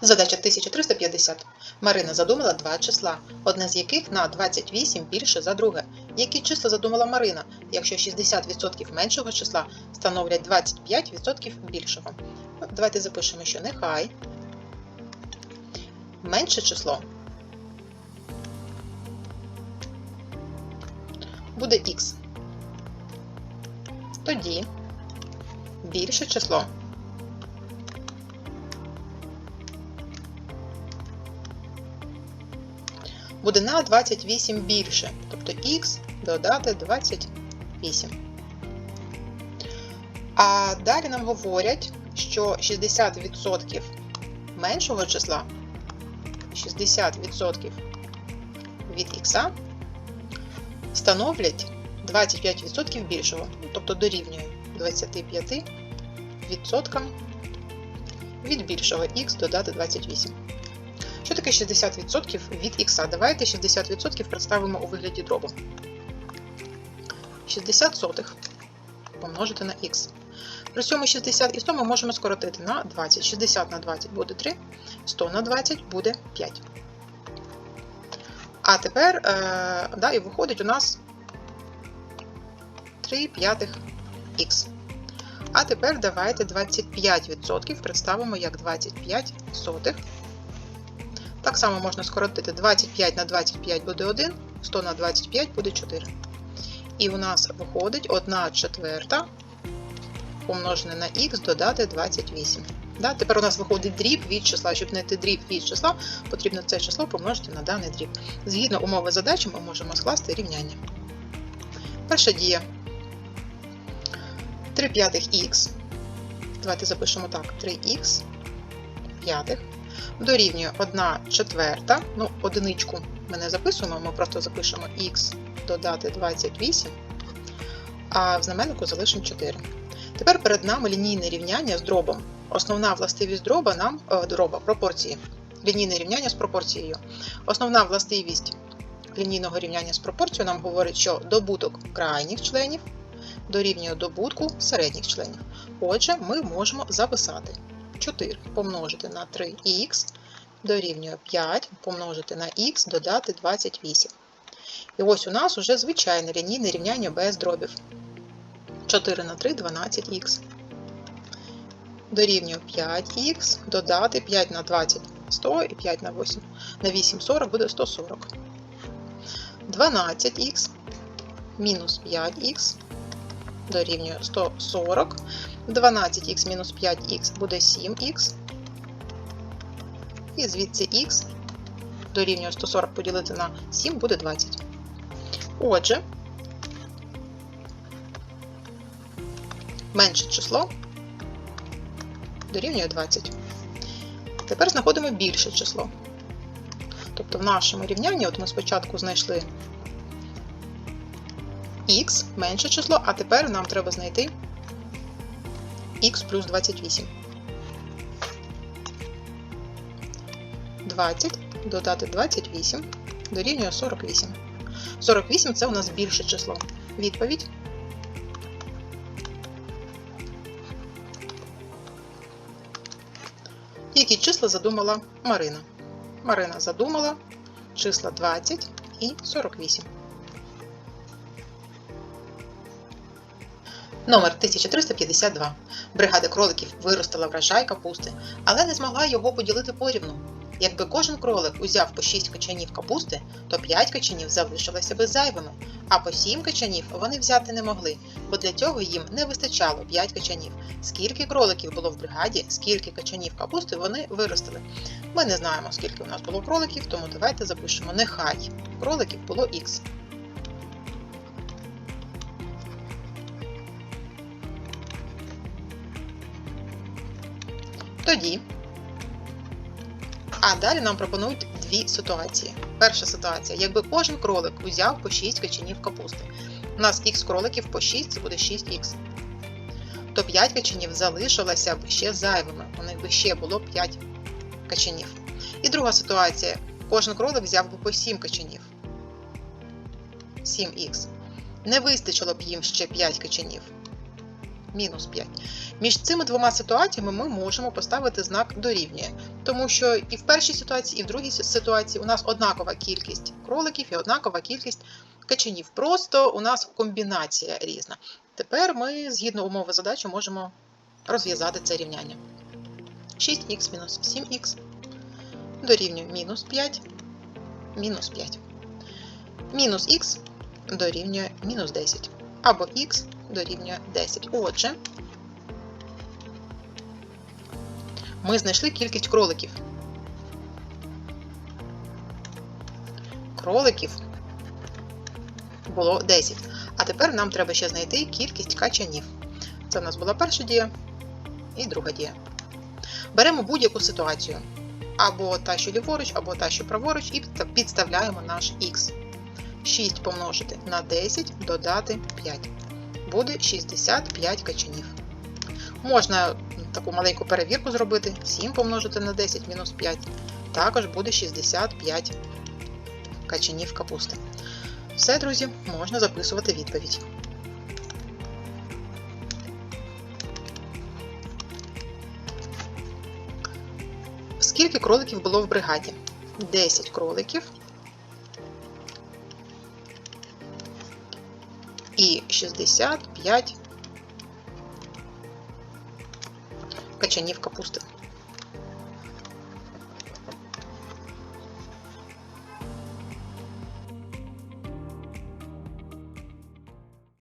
Задача 1350. Марина задумала два числа, одне з яких на 28 більше за друге. Які числа задумала Марина, якщо 60% меншого числа становлять 25% більшого? Ну, Давайте запишемо, що нехай менше число буде х. Тоді більше число буде на 28 більше, тобто х додати 28. А далі нам говорять, що 60% меншого числа 60% від х становлять 25% більшого, тобто дорівнює 25% від більшого х додати 28. Що таке 60% від х? Давайте 60% представимо у вигляді дробу. 60 сотих помножити на х. При цьому 60 і 100 ми можемо скоротити на 20. 60 на 20 буде 3, 100 на 20 буде 5. А тепер, е, да, і виходить у нас 3 п'ятих х. А тепер давайте 25% представимо як 25 сотих. Так само можна скоротити 25 на 25 буде 1, 100 на 25 буде 4. І у нас виходить 1 четверта помножене на х додати 28. Да? Тепер у нас виходить дріб від числа. Щоб знайти дріб від числа, потрібно це число помножити на даний дріб. Згідно умови задачі, ми можемо скласти рівняння. Перша дія 3 п'ятих х. Давайте запишемо так: 3х п'ятих дорівнює 1 четверта. Ну, одиничку ми не записуємо, ми просто запишемо х додати 28, а в знаменнику залишимо 4. Тепер перед нами лінійне рівняння з дробом. Основна властивість дроба нам е, дроба пропорції. Лінійне рівняння з пропорцією. Основна властивість лінійного рівняння з пропорцією нам говорить, що добуток крайніх членів дорівнює добутку середніх членів. Отже, ми можемо записати 4 помножити на 3х дорівнює 5 помножити на х додати 28. І ось у нас уже звичайне лінійне рівняння без дробів. 4 на 3 12х. Дорівнює 5х додати 5 на 20 100 і 5 на 8. На 8 40 буде 140. 12х мінус 5х дорівнює 140. 12х мінус 5х буде 7х. І звідси х дорівнює 140 поділити на 7 буде 20. Отже, менше число дорівнює 20. Тепер знаходимо більше число. Тобто в нашому рівнянні, от ми спочатку знайшли х менше число, а тепер нам треба знайти х плюс 28. 20 додати 28 дорівнює 48. 48 це у нас більше число. Відповідь. Які числа задумала Марина? Марина задумала числа 20 і 48. Номер 1352. Бригада кроликів виростила врожай капусти, але не змогла його поділити порівну. Якби кожен кролик узяв по 6 качанів капусти, то 5 качанів залишилося би зайвими, а по 7 качанів вони взяти не могли, бо для цього їм не вистачало 5 качанів. Скільки кроликів було в бригаді, скільки качанів капусти вони виростили. Ми не знаємо, скільки у нас було кроликів, тому давайте запишемо нехай кроликів було х. Тоді. А далі нам пропонують дві ситуації. Перша ситуація: якби кожен кролик узяв по 6 качанів капусти. У нас х кроликів по 6 це буде 6х. То 5 качанів залишилося б ще зайвими. У них би ще було 5 качанів. І друга ситуація: кожен кролик взяв би по 7 качанів. 7х. Не вистачило б їм ще 5 качанів. Мінус 5. Між цими двома ситуаціями ми можемо поставити знак дорівнює, тому що і в першій ситуації, і в другій ситуації у нас однакова кількість кроликів і однакова кількість качанів. Просто у нас комбінація різна. Тепер ми, згідно умови задачі, можемо розв'язати це рівняння. 6х мінус 7х дорівнює мінус 5, мінус 5. Мінус х дорівнює мінус 10. Або х дорівнює 10. Отже, ми знайшли кількість кроликів. Кроликів було 10. А тепер нам треба ще знайти кількість качанів. Це в нас була перша дія і друга дія. Беремо будь-яку ситуацію. Або та, що ліворуч, або та, що праворуч, і підставляємо наш х. 6 помножити на 10, додати 5. Буде 65 качанів. Можна таку маленьку перевірку зробити. 7 помножити на 10 мінус 5. Також буде 65 качанів капусти. Все, друзі, можна записувати відповідь. Скільки кроликів було в бригаді? 10 кроликів. І 65 качанів капусти.